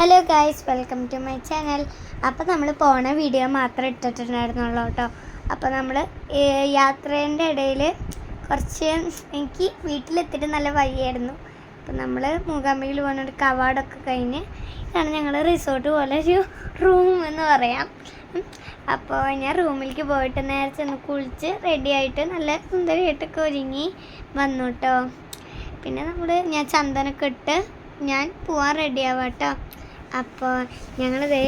Hello guys welcome to my channel അപ്പോൾ നമ്മൾ പോണ വീഡിയോ മാത്രം ഇട്ടിട്ടുണ്ടായിരുന്നുള്ളൂ കേട്ടോ അപ്പോൾ നമ്മൾ യാത്രേന്റെ ഇടയിൽ കുറച്ച് എനിക്ക് വീട്ടിലെത്തിയിട്ട് നല്ല വയ്യായിരുന്നു. അപ്പോൾ നമ്മൾ മൂകാംബിയിൽ പോകുന്ന ഒരു കവാടൊക്കെ കഴിഞ്ഞ് ഇതാണ് ഞങ്ങൾ റിസോർട്ട് പോലെ ഒരു റൂം എന്ന് പറയാം. അപ്പോൾ ഞാൻ റൂമിലേക്ക് പോയിട്ട് നേരെ ചെന്ന് കുളിച്ച് റെഡിയായിട്ട് നല്ല സുന്ദരിയായിട്ടൊക്കെ ഒരുങ്ങി വന്നു കേട്ടോ പിന്നെ നമ്മൾ ഞാൻ ചന്ദനൊക്കെ ഇട്ട് ഞാൻ പോവാൻ റെഡിയാവാം കേട്ടോ അപ്പോൾ ഞങ്ങളിത്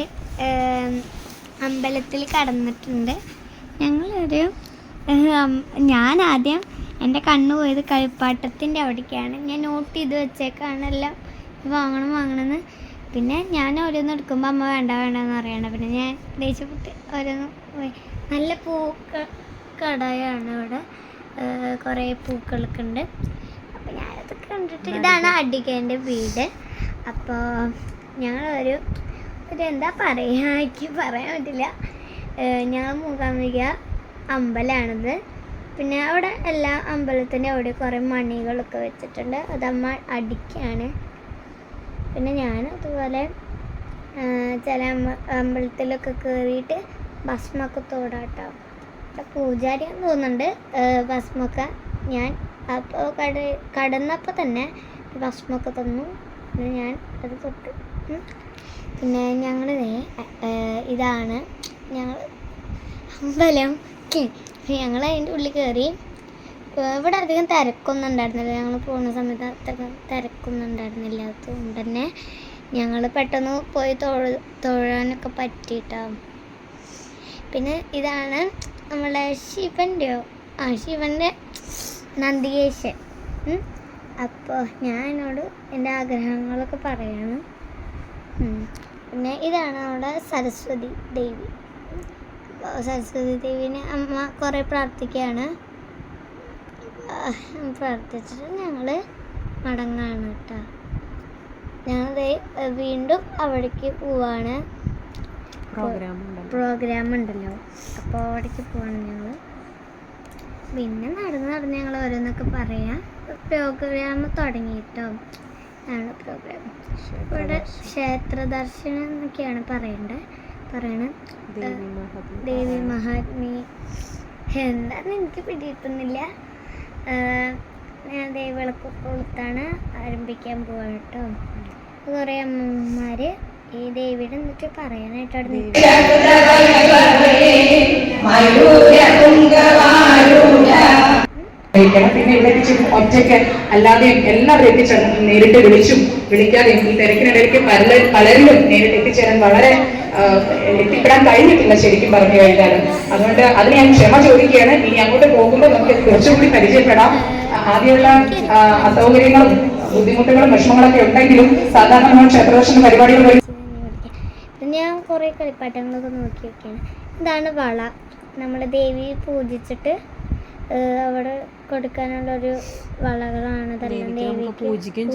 അമ്പലത്തിൽ കടന്നിട്ടുണ്ട്. ഞങ്ങളൊരു ഞാൻ ആദ്യം എന്റെ കണ്ണ് പോയത് കളിപ്പാട്ടത്തിന്റെ അവിടേക്കാണ്. ഞാൻ നോട്ട് ചെയ്ത് വെച്ചേക്കാണ് എല്ലാം വാങ്ങണം വാങ്ങണമെന്ന്. പിന്നെ ഞാൻ ഓരോന്ന് എടുക്കുമ്പോൾ അമ്മ വേണ്ട വേണ്ടെന്ന് പറയണം. പിന്നെ ഞാൻ ദേഷ്യപ്പെട്ട് ഓരോന്ന് പോയി. നല്ല പൂക്ക കടയാണ് ഇവിടെ കുറേ പൂക്കളൊക്കെ ഉണ്ട്. അപ്പോൾ ഞാനത് കണ്ടിട്ട് ഇതാണ് അടിക്കേന്റെ വീട്. അപ്പോൾ ഞങ്ങളൊരു ഒരു എന്താ പറയുക എനിക്ക് പറയാൻ പറ്റില്ല. ഞങ്ങൾ മൂകാംബിക അമ്പലമാണിത് പിന്നെ അവിടെ എല്ലാ അമ്പലത്തിന്റെ അവിടെ കുറേ മണികളൊക്കെ വെച്ചിട്ടുണ്ട്. അത് അമ്മ അടിക്കാണ്. പിന്നെ ഞാൻ അതുപോലെ ചില അമ്പ അമ്പലത്തിലൊക്കെ കയറിയിട്ട് ഭസ്മൊക്കെ തോടാട്ടോ. പൂജാരിയാന്ന് തോന്നുന്നുണ്ട്. ഭസ്മൊക്കെ ഞാൻ അപ്പോൾ കട കടന്നപ്പോൾ തന്നെ ഭസ്മൊക്കെ തന്നു. പിന്നെ ഞാൻ അത് തൊട്ടു. പിന്നെ ഞങ്ങൾ ഇതാണ്. ഞങ്ങൾ അമ്പലം. ഞങ്ങൾ അതിന്റെ ഉള്ളിൽ കയറി ഇവിടെ അധികം തിരക്കൊന്നും ഉണ്ടായിരുന്നില്ല. ഞങ്ങൾ പോകുന്ന സമയത്ത് അത്ര തിരക്കൊന്നും ഉണ്ടായിരുന്നില്ല. അതുകൊണ്ട് തന്നെ ഞങ്ങൾ പെട്ടെന്ന് പോയി തൊഴ തൊഴാനൊക്കെ പറ്റിയിട്ടാവും പിന്നെ ഇതാണ് നമ്മളെ ശിവന്റെയോ ആ ശിവന്റെ നന്ദികേശൻ. അപ്പോൾ ഞാൻ എന്നോട് എന്റെ ആഗ്രഹങ്ങളൊക്കെ പറയണം. പിന്നെ ഇതാണ് നമ്മുടെ സരസ്വതി ദേവി. സരസ്വതി ദേവിനെ അമ്മ കുറേ പ്രാർത്ഥിക്കുകയാണ്. പ്രാർത്ഥിച്ചിട്ട് ഞങ്ങൾ മടങ്ങാണ് കേട്ടോ. ഞങ്ങൾ വീണ്ടും അവിടേക്ക് പോവാണ്. പ്രോഗ്രാം ഉണ്ടല്ലോ. അപ്പോൾ അവിടേക്ക് പോവാണ് ഞങ്ങൾ പിന്നെ നടന്ന് നടന്ന് ഞങ്ങൾ ഓരോന്നൊക്കെ പറയാം. പ്രോഗ്രാം തുടങ്ങിയിട്ടോ ആണ് പ്രോഗ്രാം ഇവിടെ ക്ഷേത്ര ദർശനം എന്നൊക്കെയാണ് പറയേണ്ടത് പറയണത് ദേവി മഹാത്മ എന്താന്ന് എനിക്ക് പിടിയിട്ടുന്നില്ല ഞാൻ ദേവിളക്ക് കൊളുത്താണ് ആരംഭിക്കാൻ പോവാണ് കേട്ടോ കുറേ അമ്മമാർ ഈ ദേവിയുടെ എന്നിട്ട് പറയാനായിട്ട് അവിടെ നിൽക്കും കഴിക്കണം. പിന്നെ ഇവിടെ എത്തിച്ചു ഒറ്റയ്ക്ക് അല്ലാതെയും എല്ലാവരും എത്തിച്ചേർന്ന് നേരിട്ട് വിളിച്ചും വിളിക്കാതെയും ഈ തിരക്കിനിടയ്ക്ക് പല പലരിലും നേരിട്ട് എത്തിച്ചേരാൻ വളരെ എത്തിപ്പെടാൻ കഴിഞ്ഞിട്ടില്ല ശരിക്കും പറഞ്ഞു കഴിഞ്ഞാൽ അതുകൊണ്ട് അതിന് ഞാൻ ക്ഷമ ചോദിക്കുകയാണ്. ഇനി അങ്ങോട്ട് പോകുമ്പോൾ നമുക്ക് കുറച്ചുകൂടി പരിചയപ്പെടാം. ആദ്യമുള്ള അസൗകര്യങ്ങളും ബുദ്ധിമുട്ടുകളും വിഷമങ്ങളൊക്കെ ഉണ്ടെങ്കിലും സാധാരണ നമ്മൾ ക്ഷേത്രദർശന പരിപാടികൾ ഞാൻ കുറേ കളിപ്പാട്ടങ്ങളൊക്കെ നോക്കി വെക്കുകയാണ് ഇതാണ് വള. നമ്മൾ ദേവി പൂജിച്ചിട്ട് ഏഹ്, കൊടുക്കാനുള്ള ഒരു വളകളാണ് ഇതെല്ലാം ദേവിക്ക് പൂജിക്കുകയും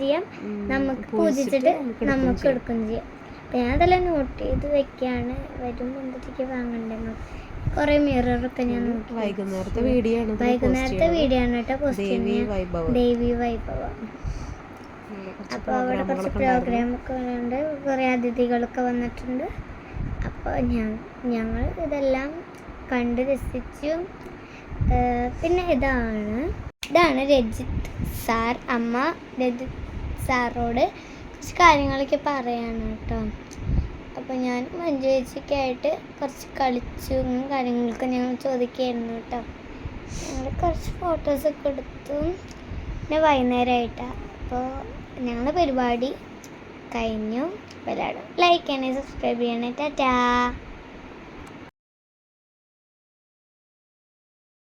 ചെയ്യാം. നമുക്ക് പൂജിച്ചിട്ട് നമുക്ക് കൊടുക്കുകയും ചെയ്യാം. അപ്പം ഞാൻ അതെല്ലാം നോട്ട് ചെയ്ത് വെക്കുകയാണ് വരുമ്പോൾ എന്തൊക്കെ വാങ്ങണ്ടെന്ന്. കുറേ മിററൊക്കെ ഞാൻ നോക്കി. വൈകുന്നേരത്തെ വീഡിയോ ആണ് വൈകുന്നേരത്തെ വീഡിയോ ആണ് കേട്ടോ പോസ്റ്റ് ദേവി വൈഭവം. അപ്പോൾ അവിടെ കുറച്ച് പ്രോഗ്രാം ഒക്കെ പ്രോഗ്രാമൊക്കെ ഉണ്ട്. കുറേ അതിഥികളൊക്കെ വന്നിട്ടുണ്ട്. അപ്പോൾ ഞാൻ ഞങ്ങൾ ഇതെല്ലാം കണ്ട് രസിച്ചു. പിന്നെ ഇതാണ്. ഇതാണ് രജിത് സാർ അമ്മ. രജിത് സാറോട് കുറച്ച് കാര്യങ്ങളൊക്കെ പറയാണ് കേട്ടോ. അപ്പോൾ ഞാൻ മഞ്ജു ചേച്ചിയൊക്കെ ആയിട്ട് കുറച്ച് കളിച്ചു കാര്യങ്ങളൊക്കെ ഞങ്ങൾ ചോദിക്കുകയായിരുന്നു കേട്ടോ. ഞങ്ങൾ കുറച്ച് ഫോട്ടോസൊക്കെ എടുത്തു. പിന്നെ വൈകുന്നേരമായിട്ടാണ് അപ്പോൾ ഞങ്ങളുടെ പരിപാടി കഴിഞ്ഞു. എല്ലാവരും ലൈക്ക് ചെയ്യണേ സബ്സ്ക്രൈബ് ചെയ്യണേ. ടാറ്റാ.